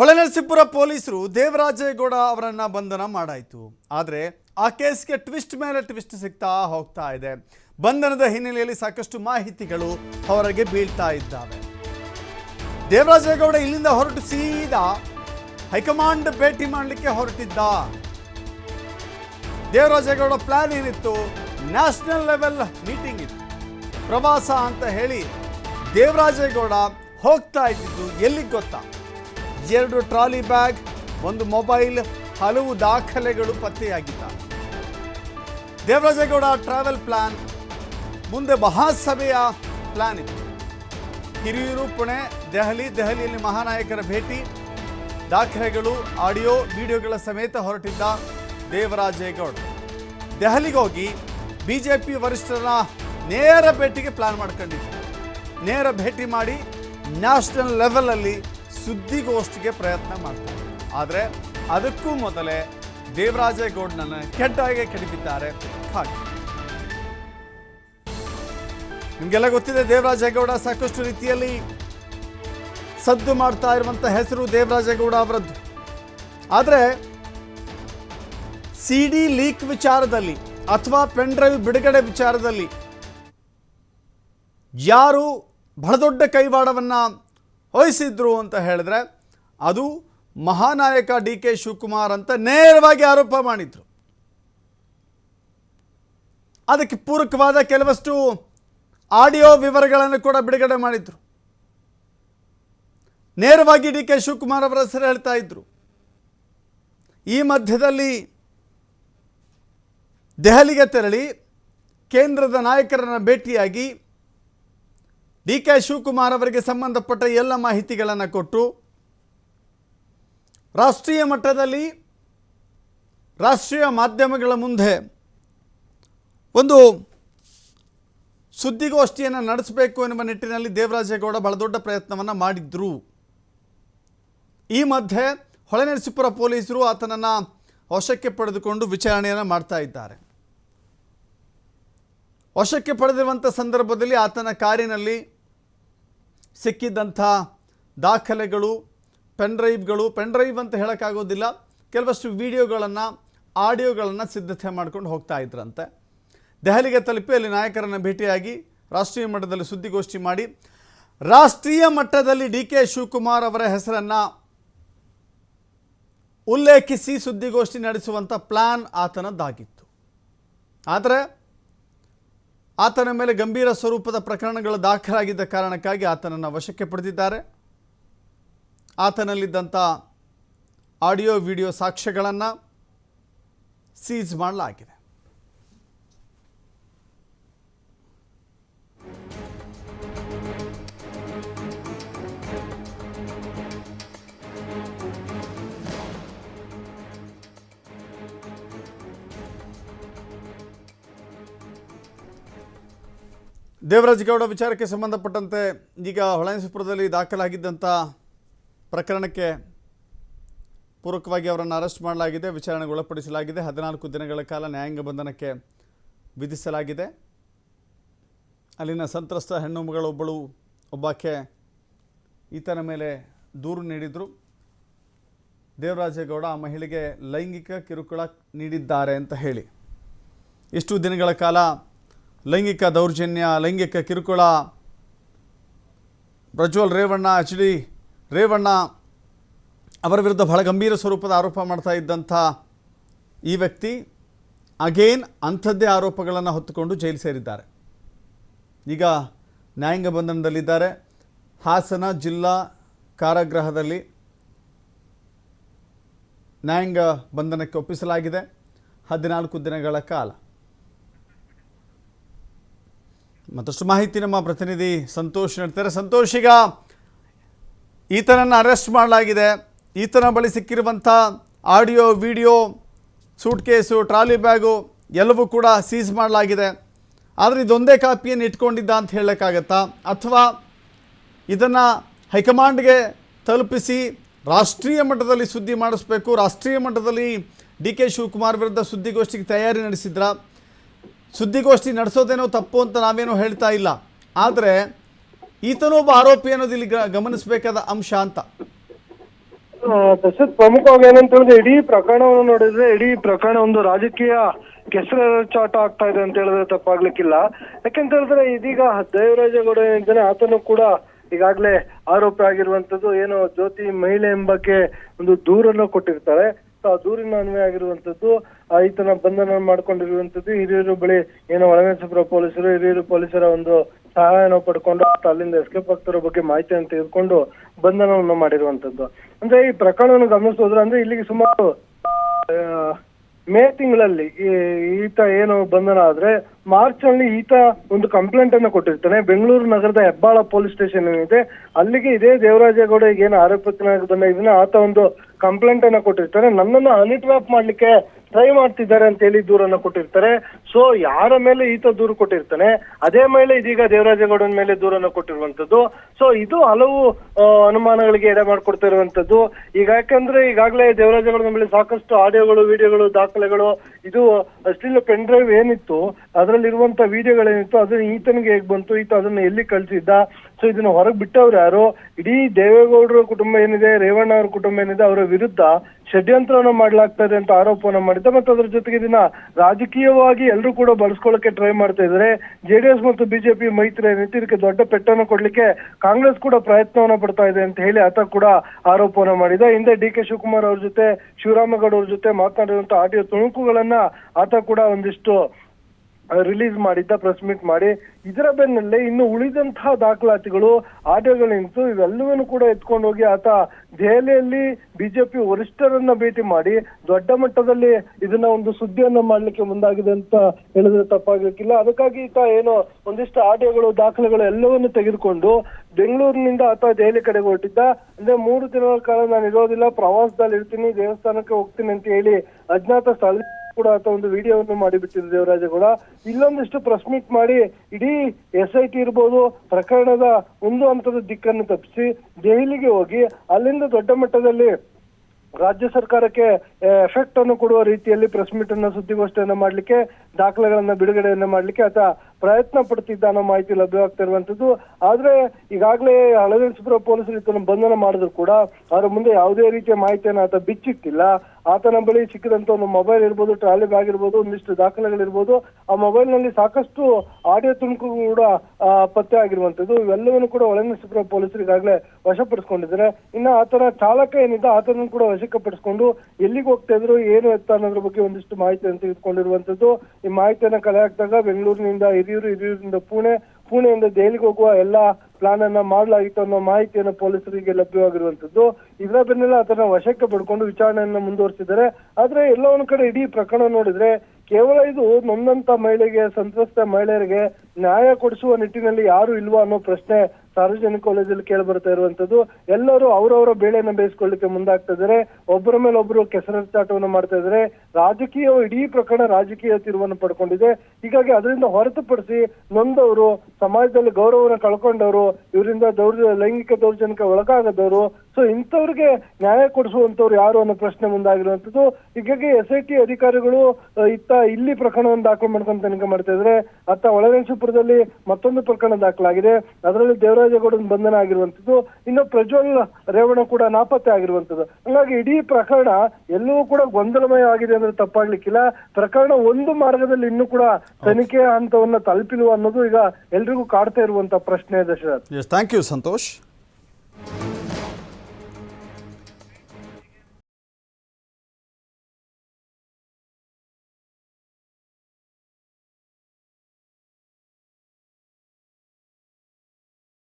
ಹೊಳೆನರಸೀಪುರ ಪೊಲೀಸರು ದೇವರಾಜೇಗೌಡ ಅವರನ್ನು ಬಂಧನ ಮಾಡಾಯಿತು. ಆದರೆ ಆ ಕೇಸ್ಗೆ ಟ್ವಿಸ್ಟ್ ಮೇಲೆ ಟ್ವಿಸ್ಟ್ ಸಿಗ್ತಾ ಹೋಗ್ತಾ ಇದೆ. ಬಂಧನದ ಹಿನ್ನೆಲೆಯಲ್ಲಿ ಸಾಕಷ್ಟು ಮಾಹಿತಿಗಳು ಹೊರಗೆ ಬೀಳ್ತಾ ಇದ್ದಾವೆ. ದೇವರಾಜೇಗೌಡ ಇಲ್ಲಿಂದ ಹೊರಟು ಸೀದಾ ಹೈಕಮಾಂಡ್ ಭೇಟಿ ಮಾಡಲಿಕ್ಕೆ ಹೊರಟಿದ್ದ. ದೇವರಾಜೇಗೌಡ ಪ್ಲಾನ್ ಏನಿತ್ತು? ನ್ಯಾಷನಲ್ ಲೆವೆಲ್ ಮೀಟಿಂಗ್ ಇತ್ತು. ಪ್ರವಾಸ ಅಂತ ಹೇಳಿ ದೇವರಾಜೇಗೌಡ ಹೋಗ್ತಾ ಇದ್ದಿದ್ದು ಎಲ್ಲಿಗೆ ಗೊತ್ತಾ? ಎರಡು ಟ್ರಾಲಿ ಬ್ಯಾಗ್, ಒಂದು ಮೊಬೈಲ್, ಹಲವು ದಾಖಲೆಗಳು ಪತ್ತೆಯಾಗಿದ್ದ. ದೇವರಾಜೇಗೌಡ ಟ್ರಾವೆಲ್ ಪ್ಲಾನ್, ಮುಂದೆ ಮಹಾಸಭೆಯ ಪ್ಲಾನ್ ಇತ್ತು. ಹಿರಿಯೂರು, ಪುಣೆ, ದೆಹಲಿ, ದೆಹಲಿಯಲ್ಲಿ ಮಹಾನಾಯಕರ ಭೇಟಿ, ದಾಖಲೆಗಳು, ಆಡಿಯೋ, ವಿಡಿಯೋಗಳ ಸಮೇತ ಹೊರಟಿದ್ದ ದೇವರಾಜೇಗೌಡ. ದೆಹಲಿಗೆ ಹೋಗಿ ಬಿಜೆಪಿ ವರಿಷ್ಠರ ನೇರ ಭೇಟಿಗೆ ಪ್ಲಾನ್ ಮಾಡ್ಕೊಂಡಿದ್ದರು ನೇರ ಭೇಟಿ ಮಾಡಿ ನ್ಯಾಷನಲ್ ಲೆವೆಲಲ್ಲಿ ಸುದ್ದಿಗೋಷ್ಠಿಗೆ ಪ್ರಯತ್ನ ಮಾಡ್ತಾರೆ. ಆದರೆ ಅದಕ್ಕೂ ಮೊದಲೇ ದೇವರಾಜೇಗೌಡನನ್ನು ಕೆಟ್ಟಾಗೆ ಕೆಡವಿದ್ದಾರೆ ಹಾಗೆ ನಿಮಗೆಲ್ಲ ಗೊತ್ತಿದೆ ದೇವರಾಜೇಗೌಡ ಸಾಕಷ್ಟು ರೀತಿಯಲ್ಲಿ ಸದ್ದು ಮಾಡ್ತಾ ಇರುವಂಥ ಹೆಸರು ದೇವರಾಜೇಗೌಡ ಅವರದ್ದು. ಆದರೆ ಸಿ ಡಿ ಲೀಕ್ ವಿಚಾರದಲ್ಲಿ ಅಥವಾ ಪೆನ್ ಡ್ರೈವ್ ಬಿಡುಗಡೆ ವಿಚಾರದಲ್ಲಿ ಯಾರು ಬಹಳ ದೊಡ್ಡ ಕೈವಾಡವನ್ನು ವಹಿಸಿದ್ರು ಅಂತ ಹೇಳಿದ್ರೆ ಅದು ಮಹಾನಾಯಕ ಡಿ ಕೆ ಶಿವಕುಮಾರ್ ಅಂತ ನೇರವಾಗಿ ಆರೋಪ ಮಾಡಿದ್ರು. ಅದಕ್ಕೆ ಪೂರಕವಾದ ಕೆಲವಷ್ಟು ಆಡಿಯೋ ವಿವರಗಳನ್ನು ಕೂಡ ಬಿಡುಗಡೆ ಮಾಡಿದ್ರು. ನೇರವಾಗಿ ಡಿ ಕೆ ಶಿವಕುಮಾರ್ ಅವರ ಹೆಸರು ಹೇಳ್ತಾ ಇದ್ರು. ಈ ಮಧ್ಯದಲ್ಲಿ ದೆಹಲಿಗೆ ತೆರಳಿ ಕೇಂದ್ರದ ನಾಯಕರನ್ನು ಭೇಟಿಯಾಗಿ ಡಿ ಕೆ ಶಿವಕುಮಾರ್ ಅವರಿಗೆ ಸಂಬಂಧಪಟ್ಟ ಎಲ್ಲ ಮಾಹಿತಿಗಳನ್ನು ಕೊಟ್ಟು ರಾಷ್ಟ್ರೀಯ ಮಟ್ಟದಲ್ಲಿ ರಾಷ್ಟ್ರೀಯ ಮಾಧ್ಯಮಗಳ ಮುಂದೆ ಒಂದು ಸುದ್ದಿಗೋಷ್ಠಿಯನ್ನು ನಡೆಸಬೇಕು ಎನ್ನುವ ನಿಟ್ಟಿನಲ್ಲಿ ದೇವರಾಜೇಗೌಡ ಬಹಳ ದೊಡ್ಡ ಪ್ರಯತ್ನವನ್ನು ಮಾಡಿದ್ರು. ಈ ಮಧ್ಯೆ ಹೊಳೆನರಸೀಪುರ ಪೊಲೀಸರು ಆತನನ್ನು ವಶಕ್ಕೆ ಪಡೆದುಕೊಂಡು ವಿಚಾರಣೆಯನ್ನು ಮಾಡ್ತಾ ಇದ್ದಾರೆ. ವಶಕ್ಕೆ ಪಡೆದಿರುವಂಥ ಸಂದರ್ಭದಲ್ಲಿ ಆತನ ಕಾರಿನಲ್ಲಿ ಸಿಕ್ಕಿದ್ದಂಥ ದಾಖಲೆಗಳು ಪೆನ್ ಡ್ರೈವ್ಗಳು ಪೆನ್ ಡ್ರೈವ್ ಅಂತ ಹೇಳೋಕ್ಕಾಗೋದಿಲ್ಲ. ಕೆಲವಷ್ಟು ವಿಡಿಯೋಗಳನ್ನು, ಆಡಿಯೋಗಳನ್ನು ಸಿದ್ಧತೆ ಮಾಡ್ಕೊಂಡು ಹೋಗ್ತಾ ಇದ್ರಂತೆ. ದೆಹಲಿಗೆ ತಲುಪಿ ಅಲ್ಲಿ ನಾಯಕರನ್ನು ಭೇಟಿಯಾಗಿ ರಾಷ್ಟ್ರೀಯ ಮಟ್ಟದಲ್ಲಿ ಸುದ್ದಿಗೋಷ್ಠಿ ಮಾಡಿ. ರಾಷ್ಟ್ರೀಯ ಮಟ್ಟದಲ್ಲಿ ಡಿ ಕೆ ಶಿವಕುಮಾರ್ ಅವರ ಹೆಸರನ್ನು ಉಲ್ಲೇಖಿಸಿ ಸುದ್ದಿಗೋಷ್ಠಿ ನಡೆಸುವಂಥ ಪ್ಲ್ಯಾನ್ ಆತನದ್ದಾಗಿತ್ತು. ಆದರೆ ಆತನ ಮೇಲೆ ಗಂಭೀರ ಸ್ವರೂಪದ ಪ್ರಕರಣಗಳು ದಾಖಲಾಗಿದ್ದ ಕಾರಣಕ್ಕಾಗಿ ಆತನನ್ನು ವಶಕ್ಕೆ ಪಡೆದಿದ್ದಾರೆ. ಆತನಲ್ಲಿದ್ದಂಥ ಆಡಿಯೋ, ವಿಡಿಯೋ ಸಾಕ್ಷ್ಯಗಳನ್ನು ಸೀಜ್ ಮಾಡಲಾಗಿದೆ. ದೇವರಾಜೇಗೌಡ ವಿಚಾರಕ್ಕೆ ಸಂಬಂಧಪಟ್ಟಂತೆ ಈಗ ಹೊಳೆನರಸೀಪುರದಲ್ಲಿ ದಾಖಲಾಗಿದ್ದಂಥ ಪ್ರಕರಣಕ್ಕೆ ಪೂರಕವಾಗಿ ಅವರನ್ನು ಅರೆಸ್ಟ್ ಮಾಡಲಾಗಿದೆ. ವಿಚಾರಣೆಗೆ ಒಳಪಡಿಸಲಾಗಿದೆ. ಹದಿನಾಲ್ಕು ದಿನಗಳ ಕಾಲ ನ್ಯಾಯಾಂಗ ಬಂಧನಕ್ಕೆ ವಿಧಿಸಲಾಗಿದೆ. ಅಲ್ಲಿನ ಸಂತ್ರಸ್ತ ಹೆಣ್ಣು ಮಗಳೊಬ್ಬಳು ಒಬ್ಬಾಕೆ ಈತನ ಮೇಲೆ ದೂರು ನೀಡಿದರು. ದೇವರಾಜೇಗೌಡ ಆ ಮಹಿಳೆಗೆ ಲೈಂಗಿಕ ಕಿರುಕುಳ ನೀಡಿದ್ದಾರೆ ಅಂತ ಹೇಳಿ. ಇಷ್ಟು ದಿನಗಳ ಕಾಲ ಲೈಂಗಿಕ ದೌರ್ಜನ್ಯ, ಲೈಂಗಿಕ ಕಿರುಕುಳ. ಪ್ರಜ್ವಲ್ ರೇವಣ್ಣ ಎಚ್ ಡಿ ರೇವಣ್ಣ ಅವರ ವಿರುದ್ಧ ಬಹಳ ಗಂಭೀರ ಸ್ವರೂಪದ ಆರೋಪ ಮಾಡ್ತಾ ಇದ್ದಂಥ ಈ ವ್ಯಕ್ತಿ ಅಗೇನ್ ಅಂಥದ್ದೇ ಆರೋಪಗಳನ್ನು ಹೊತ್ತುಕೊಂಡು ಜೈಲು ಸೇರಿದ್ದಾರೆ. ಈಗ ನ್ಯಾಯಾಂಗ ಬಂಧನದಲ್ಲಿದ್ದಾರೆ. ಹಾಸನ ಜಿಲ್ಲಾ ಕಾರಾಗೃಹದಲ್ಲಿ ನ್ಯಾಯಾಂಗ ಬಂಧನಕ್ಕೆ ಒಪ್ಪಿಸಲಾಗಿದೆ. ಹದಿನಾಲ್ಕು ದಿನಗಳ ಕಾಲ. ಮತ್ತಷ್ಟು ಮಾಹಿತಿ ನಮ್ಮ ಪ್ರತಿನಿಧಿ ಸಂತೋಷ್ ನೀಡ್ತಾರೆ ಸಂತೋಷ್, ಈಗ ಈತನನ್ನು ಅರೆಸ್ಟ್ ಮಾಡಲಾಗಿದೆ. ಈತನ ಬಳಿ ಸಿಕ್ಕಿರುವಂಥ audio, video suitcase trolley bag ಎಲ್ಲವೂ ಕೂಡ ಸೀಸ್ ಮಾಡಲಾಗಿದೆ. ಆದರೆ ಇದೊಂದೇ ಕಾಪಿಯನ್ನು ಇಟ್ಕೊಂಡಿದ್ದ ಅಂತ ಹೇಳೋಕ್ಕಾಗತ್ತಾ? ಅಥವಾ ಇದನ್ನು ಹೈಕಮಾಂಡ್ಗೆ ತಲುಪಿಸಿ ರಾಷ್ಟ್ರೀಯ ಮಟ್ಟದಲ್ಲಿ ಸುದ್ದಿ ಮಾಡಿಸ್ಬೇಕು, ರಾಷ್ಟ್ರೀಯ ಮಟ್ಟದಲ್ಲಿ ಡಿ ಕೆ ಶಿವಕುಮಾರ್ ವಿರುದ್ಧ ಸುದ್ದಿಗೋಷ್ಠಿಗೆ ತಯಾರಿ ನಡೆಸಿದ್ರ? ಸುದ್ದಿಗೋಷ್ಠಿ ನಡೆಸೋದೇನೋ ತಪ್ಪು ಅಂತ ನಾವೇನೋ ಹೇಳ್ತಾ ಇಲ್ಲ. ಆದರೆ ಈತನೊಬ್ಬ ಆರೋಪಿ ಅನ್ನೋದು ಇಲ್ಲಿ ಗಮನಿಸಬೇಕಾದ ಅಂಶ ಅಂತ. ದಶರಥ್ ಪ್ರಮುಖವಾಗಿ ಏನಂತ ಹೇಳಿದ್ರೆ ಇಡೀ ಪ್ರಕರಣವನ್ನು ನೋಡಿದ್ರೆ ಇಡೀ ಪ್ರಕರಣ ಒಂದು ರಾಜಕೀಯ ಕೆಸರಾಟ ಆಗ್ತಾ ಇದೆ ಅಂತ ಹೇಳಿದ್ರೆ ತಪ್ಪಾಗ್ಲಿಕ್ಕಿಲ್ಲ. ಯಾಕೆಂತ ಹೇಳಿದ್ರೆ ಇದೀಗ ದೇವರಾಜೇಗೌಡ ಏನಿದ್ದಾನೆ ಆತನು ಕೂಡ ಈಗಾಗ್ಲೇ ಆರೋಪಿ ಆಗಿರುವಂತದ್ದು ಏನು ಜ್ಯೋತಿ ಮಹಿಳೆ ಎಂಬಕ್ಕೆ ಒಂದು ದೂರನ್ನು ಕೊಟ್ಟಿರ್ತಾರೆ. ಆ ದೂರಿನ ಅನ್ವಯ ಆಗಿರುವಂತದ್ದು ಈತನ ಬಂಧನ ಮಾಡ್ಕೊಂಡಿರುವಂತದ್ದು ಹಿರಿಯರು ಬಳಿ ಏನು ಒಳನರಸೀಪುರ ಪೊಲೀಸರು, ಹಿರಿಯೂರು ಪೊಲೀಸರ ಒಂದು ಸಹಾಯನ ಪಡ್ಕೊಂಡು ಅಲ್ಲಿಂದ ಎಸ್ಕೇಪ್ ಆಗ್ತಿರೋ ಬಗ್ಗೆ ಮಾಹಿತಿಯನ್ನು ತೆಗೆದುಕೊಂಡು ಬಂಧನವನ್ನು ಮಾಡಿರುವಂತದ್ದು ಅಂದ್ರೆ ಈ ಪ್ರಕರಣವನ್ನು ಗಮನಿಸೋದ್ರ ಅಂದ್ರೆ ಇಲ್ಲಿಗೆ ಸುಮಾರು ಮೇ ತಿಂಗಳಲ್ಲಿ ಈತ ಏನು ಬಂಧನ ಆದ್ರೆ ಮಾರ್ಚ್ ಅಲ್ಲಿ ಈತ ಒಂದು ಕಂಪ್ಲೇಂಟ್ ಅನ್ನು ಕೊಟ್ಟಿರ್ತಾನೆ. ಬೆಂಗಳೂರು ನಗರದ ಹೆಬ್ಬಾಳ ಪೊಲೀಸ್ ಸ್ಟೇಷನ್ ಏನಿದೆ ಅಲ್ಲಿಗೆ ಇದೇ ದೇವರಾಜೇಗೌಡ ಈಗ ಏನು ಬಂದ ಇದನ್ನ ಆತ ಒಂದು ಕಂಪ್ಲೇಂಟ್ ಅನ್ನ ಕೊಟ್ಟಿರ್ತಾನೆ. ನನ್ನನ್ನು ಹನಿ ಟ್ರಾಪ್ ಮಾಡ್ಲಿಕ್ಕೆ ಟ್ರೈ ಮಾಡ್ತಿದ್ದಾರೆ ಅಂತ ಹೇಳಿ ದೂರನ್ನ ಕೊಟ್ಟಿರ್ತಾರೆ. ಸೊ ಯಾರ ಮೇಲೆ ಈತ ದೂರು ಕೊಟ್ಟಿರ್ತಾನೆ, ಅದೇ ಮೇಲೆ ಇದೀಗ ದೇವರಾಜೇಗೌಡನ ಮೇಲೆ ದೂರನ್ನ ಕೊಟ್ಟಿರುವಂತದ್ದು ಸೊ ಇದು ಹಲವು ಅನುಮಾನಗಳಿಗೆ ಎಡೆ ಮಾಡ್ಕೊಡ್ತಾ ಇರುವಂತದ್ದು ಈಗ ಯಾಕಂದ್ರೆ ಈಗಾಗಲೇ ದೇವರಾಜೇಗೌಡನ ಮೇಲೆ ಸಾಕಷ್ಟು ಆಡಿಯೋಗಳು, ವಿಡಿಯೋಗಳು, ದಾಖಲೆಗಳು, ಇದು ಸ್ಟಿಲ್ ಪೆನ್ ಡ್ರೈವ್ ಏನಿತ್ತು ಅದರಲ್ಲಿರುವಂತ ವಿಡಿಯೋಗಳೇನಿತ್ತು, ಅದನ್ನ ಈತನಿಗೆ ಹೇಗ್ ಬಂತು, ಈತ ಅದನ್ನ ಎಲ್ಲಿ ಕಳ್ಸಿದ್ದ ಸೊ ಇದನ್ನ ಹೊರಗೆ ಬಿಟ್ಟವ್ರು ಯಾರು, ಇಡೀ ದೇವೇಗೌಡರ ಕುಟುಂಬ ಏನಿದೆ, ರೇವಣ್ಣ ಅವ್ರ ಕುಟುಂಬ ಏನಿದೆ, ಅವರ ವಿರುದ್ಧ ಷಡ್ಯಂತ್ರವನ್ನು ಮಾಡಲಾಗ್ತಾ ಇದೆ ಅಂತ ಆರೋಪವನ್ನ ಮಾಡಿದ್ದ. ಮತ್ತು ಅದ್ರ ಜೊತೆಗೆ ಇದನ್ನ ರಾಜಕೀಯವಾಗಿ ಎಲ್ಲರೂ ಕೂಡ ಬಳಸ್ಕೊಳ್ಳಕ್ಕೆ ಟ್ರೈ ಮಾಡ್ತಾ ಇದ್ದಾರೆ ಜೆಡಿಎಸ್ ಮತ್ತು ಬಿಜೆಪಿ ಮೈತ್ರಿ ಏನಿತ್ತು ಇದಕ್ಕೆ ದೊಡ್ಡ ಪೆಟ್ಟನ್ನು ಕೊಡ್ಲಿಕ್ಕೆ ಕಾಂಗ್ರೆಸ್ ಕೂಡ ಪ್ರಯತ್ನವನ್ನ ಪಡ್ತಾ ಇದೆ ಅಂತ ಹೇಳಿ ಆತ ಕೂಡ ಆರೋಪವನ್ನ ಮಾಡಿದ. ಹಿಂದೆ ಡಿ ಕೆ ಶಿವಕುಮಾರ್ ಅವ್ರ ಜೊತೆ, ಶಿವರಾಮಗೌಡ ಅವ್ರ ಜೊತೆ ಮಾತನಾಡಿದಂತ ಆಡಿಯೋ ತುಣುಕುಗಳನ್ನ ಆತ ಕೂಡ ಒಂದಿಷ್ಟು ರಿಲೀಸ್ ಮಾಡಿದ್ದ ಪ್ರೆಸ್ ಮೀಟ್ ಮಾಡಿ, ಇದರ ಬೆನ್ನಲ್ಲೇ ಇನ್ನು ಉಳಿದಂತಹ ದಾಖಲಾತಿಗಳು ಆಡಿಯೋಗಳೇನಿತ್ತು ಇವೆಲ್ಲವನ್ನು ಕೂಡ ಎತ್ಕೊಂಡು ಹೋಗಿ ಆತ ದೆಹಲಿಯಲ್ಲಿ ಬಿಜೆಪಿ ವರಿಷ್ಠರನ್ನ ಭೇಟಿ ಮಾಡಿ, ದೊಡ್ಡ ಮಟ್ಟದಲ್ಲಿ ಇದನ್ನ ಒಂದು ಸುದ್ದಿಯನ್ನ ಮಾಡ್ಲಿಕ್ಕೆ ಮುಂದಾಗಿದೆ ಅಂತ ಹೇಳಿದ್ರೆ ತಪ್ಪಾಗಲಿಕ್ಕಿಲ್ಲ. ಅದಕ್ಕಾಗಿ ಈತ ಏನು ಒಂದಿಷ್ಟು ಆಡಿಯೋಗಳು ದಾಖಲೆಗಳು ಎಲ್ಲವನ್ನು ತೆಗೆದುಕೊಂಡು ಬೆಂಗಳೂರಿನಿಂದ ಆತ ದೆಹಲಿ ಕಡೆಗೆ ಹೊರಟಿದ್ದ. ಅಂದ್ರೆ ಮೂರು ದಿನಗಳ ಕಾಲ ನಾನು ಇರೋದಿಲ್ಲ ಪ್ರವಾಸದಲ್ಲಿ ಇರ್ತೀನಿ ದೇವಸ್ಥಾನಕ್ಕೆ ಹೋಗ್ತೀನಿ ಅಂತ ಹೇಳಿ ಅಜ್ಞಾತ ಸ್ಥಳ ಕೂಡ ಅಂತ ಒಂದು ವಿಡಿಯೋವನ್ನು ಮಾಡಿಬಿಟ್ಟಿದ್ರು ದೇವರಾಜೇಗೌಡ ಇಲ್ಲೊಂದಿಷ್ಟು ಪ್ರೆಸ್ ಮೀಟ್ ಮಾಡಿ ಇಡೀ ಎಸ್ ಐ ಟಿ ಇರ್ಬೋದು, ಪ್ರಕರಣದ ಒಂದು ಹಂತದ ದಿಕ್ಕನ್ನು ತಪ್ಪಿಸಿ ದೆಹಲಿಗೆ ಹೋಗಿ ಅಲ್ಲಿಂದ ದೊಡ್ಡ ಮಟ್ಟದಲ್ಲಿ ರಾಜ್ಯ ಸರ್ಕಾರಕ್ಕೆ ಎಫೆಕ್ಟ್ ಅನ್ನು ಕೊಡುವ ರೀತಿಯಲ್ಲಿ ಪ್ರೆಸ್ ಮೀಟ್ ಅನ್ನ ಸುದ್ದಿಗೋಷ್ಠಿಯನ್ನ ಮಾಡ್ಲಿಕ್ಕೆ, ದಾಖಲೆಗಳನ್ನ ಬಿಡುಗಡೆಯನ್ನ ಮಾಡ್ಲಿಕ್ಕೆ ಆತ ಪ್ರಯತ್ನ ಪಡ್ತಿದ್ದ ಅನ್ನೋ ಮಾಹಿತಿ ಲಭ್ಯವಾಗ್ತಾ ಇರುವಂತದ್ದು ಆದ್ರೆ ಈಗಾಗಲೇ ಹಳದಿನಸುಪುರ ಪೊಲೀಸರು ಈತನ ಬಂಧನ ಮಾಡಿದ್ರು ಕೂಡ. ಅವರ ಮುಂದೆ ಯಾವುದೇ ರೀತಿಯ ಮಾಹಿತಿಯನ್ನು ಆತ ಬಿಚ್ಚಿಟ್ಟಿಲ್ಲ. ಆತನ ಬಳಿ ಸಿಕ್ಕಿದಂತ ಒಂದು ಮೊಬೈಲ್ ಇರ್ಬೋದು, ಟ್ರಾಲಿ ಬ್ಯಾಗ್ ಇರ್ಬೋದು, ಒಂದಿಷ್ಟು ದಾಖಲೆಗಳಿರ್ಬೋದು, ಆ ಮೊಬೈಲ್ನಲ್ಲಿ ಸಾಕಷ್ಟು ಆಡಿಯೋ ತುಣುಕು ಕೂಡ ಪತ್ತೆ ಆಗಿರುವಂತದ್ದು ಇವೆಲ್ಲವನ್ನು ಕೂಡ ಒಳನಸಪುರ ಪೊಲೀಸರು ಈಗಾಗಲೇ ವಶಪಡಿಸ್ಕೊಂಡಿದ್ದಾರೆ. ಇನ್ನ ಆತನ ಚಾಲಕ ಏನಿದ್ದ ಆತನನ್ನು ಕೂಡ ವಶಕ್ಕೆ ಪಡಿಸ್ಕೊಂಡು ಎಲ್ಲಿಗೆ ಹೋಗ್ತಾ ಇದ್ರು, ಏನು ಎತ್ತ ಅನ್ನೋದ್ರ ಬಗ್ಗೆ ಒಂದಿಷ್ಟು ಮಾಹಿತಿಯನ್ನು ತೆಗೆದುಕೊಂಡಿರುವಂತದ್ದು ಈ ಮಾಹಿತಿಯನ್ನು ಕಲೆ ಹಾಕಿದಾಗ ಬೆಂಗಳೂರಿನಿಂದ ಹಿರಿಯೂರು ಹಿರಿಯೂರಿನಿಂದ ಪುಣೆ, ಪುಣೆಯಿಂದ ದೆಹಲಿಗೆ ಹೋಗುವ ಎಲ್ಲಾ ಪ್ಲಾನ್ ಅನ್ನ ಮಾಡಲಾಗಿತ್ತು ಅನ್ನೋ ಮಾಹಿತಿಯನ್ನು ಪೊಲೀಸರಿಗೆ ಲಭ್ಯವಾಗಿರುವಂತದ್ದು ಇದರ ಬೆನ್ನೆಲ್ಲ ಅದನ್ನ ವಶಕ್ಕೆ ಪಡ್ಕೊಂಡು ವಿಚಾರಣೆಯನ್ನ ಮುಂದುವರಿಸಿದ್ದಾರೆ. ಆದ್ರೆ ಎಲ್ಲ ಒಂದ್ ಕಡೆ ಇಡೀ ಪ್ರಕರಣ ನೋಡಿದ್ರೆ ಕೇವಲ ಇದು ನೊಂದಂತ ಮಹಿಳೆಗೆ, ಸಂತ್ರಸ್ತ ಮಹಿಳೆಯರಿಗೆ ನ್ಯಾಯ ಕೊಡಿಸುವ ನಿಟ್ಟಿನಲ್ಲಿ ಯಾರು ಇಲ್ವಾ ಅನ್ನೋ ಪ್ರಶ್ನೆ ಸಾರ್ವಜನಿಕ ವಲಯದಲ್ಲಿ ಕೇಳಿ ಬರ್ತಾ ಇರುವಂತದ್ದು, ಎಲ್ಲರೂ ಅವರವರ ಬೇಳೆನ ಬೇಯಿಸ್ಕೊಳ್ಳಿಕ್ಕೆ ಮುಂದಾಗ್ತಾ ಇದ್ದಾರೆ. ಒಬ್ಬರ ಮೇಲೆ ಒಬ್ಬರು ಕೆಸರಚಾಟವನ್ನು ಮಾಡ್ತಾ ಇದ್ದಾರೆ. ರಾಜಕೀಯ ಇಡೀ ಪ್ರಕರಣ ರಾಜಕೀಯ ತಿರುವನ್ನು ಪಡ್ಕೊಂಡಿದೆ. ಹೀಗಾಗಿ ಅದರಿಂದ ಹೊರತುಪಡಿಸಿ ನೊಂದವರು, ಸಮಾಜದಲ್ಲಿ ಗೌರವವನ್ನು ಕಳ್ಕೊಂಡವರು, ಇವರಿಂದ ದೌರ್ಜ, ಲೈಂಗಿಕ ದೌರ್ಜನ್ಯಕ್ಕೆ ಒಳಗಾಗದವರು ಸೊ ಇಂಥವ್ರಿಗೆ ನ್ಯಾಯ ಕೊಡಿಸುವಂತವ್ರು ಯಾರು ಅನ್ನೋ ಪ್ರಶ್ನೆ ಮುಂದಾಗಿರುವಂತದ್ದು ಹೀಗಾಗಿ ಎಸ್ ಐ ಟಿ ಅಧಿಕಾರಿಗಳು ಇತ್ತ ಇಲ್ಲಿ ಪ್ರಕರಣವನ್ನು ದಾಖಲು ಮಾಡ್ಕೊಂಡು ತನಿಖೆ ಮಾಡ್ತಾ ಇದ್ರೆ, ಅತ್ತ ಒಳಗಂಶಪುರದಲ್ಲಿ ಮತ್ತೊಂದು ಪ್ರಕರಣ ದಾಖಲಾಗಿದೆ. ಅದರಲ್ಲಿ ದೇವರಾಜೇಗೌಡನ ಬಂಧನ ಆಗಿರುವಂತದ್ದು ಇನ್ನು ಪ್ರಜ್ವಲ್ ರೇವಣ್ಣ ಕೂಡ ನಾಪತ್ತೆ ಆಗಿರುವಂತದ್ದು ಹಾಗಾಗಿ ಇಡೀ ಪ್ರಕರಣ ಎಲ್ಲವೂ ಕೂಡ ಗೊಂದಲಮಯ ಆಗಿದೆ ಅಂದ್ರೆ ತಪ್ಪಾಗ್ಲಿಕ್ಕಿಲ್ಲ. ಪ್ರಕರಣ ಒಂದು ಮಾರ್ಗದಲ್ಲಿ ಇನ್ನೂ ಕೂಡ ತನಿಖೆ ಹಂತವನ್ನ ತಲುಪಿಲ್ವ ಅನ್ನೋದು ಈಗ ಎಲ್ರಿಗೂ ಕಾಡ್ತಾ ಇರುವಂತ ಪ್ರಶ್ನೆ ದಶರಥ್ ಥ್ಯಾಂಕ್ ಯು ಸಂತೋಷ್.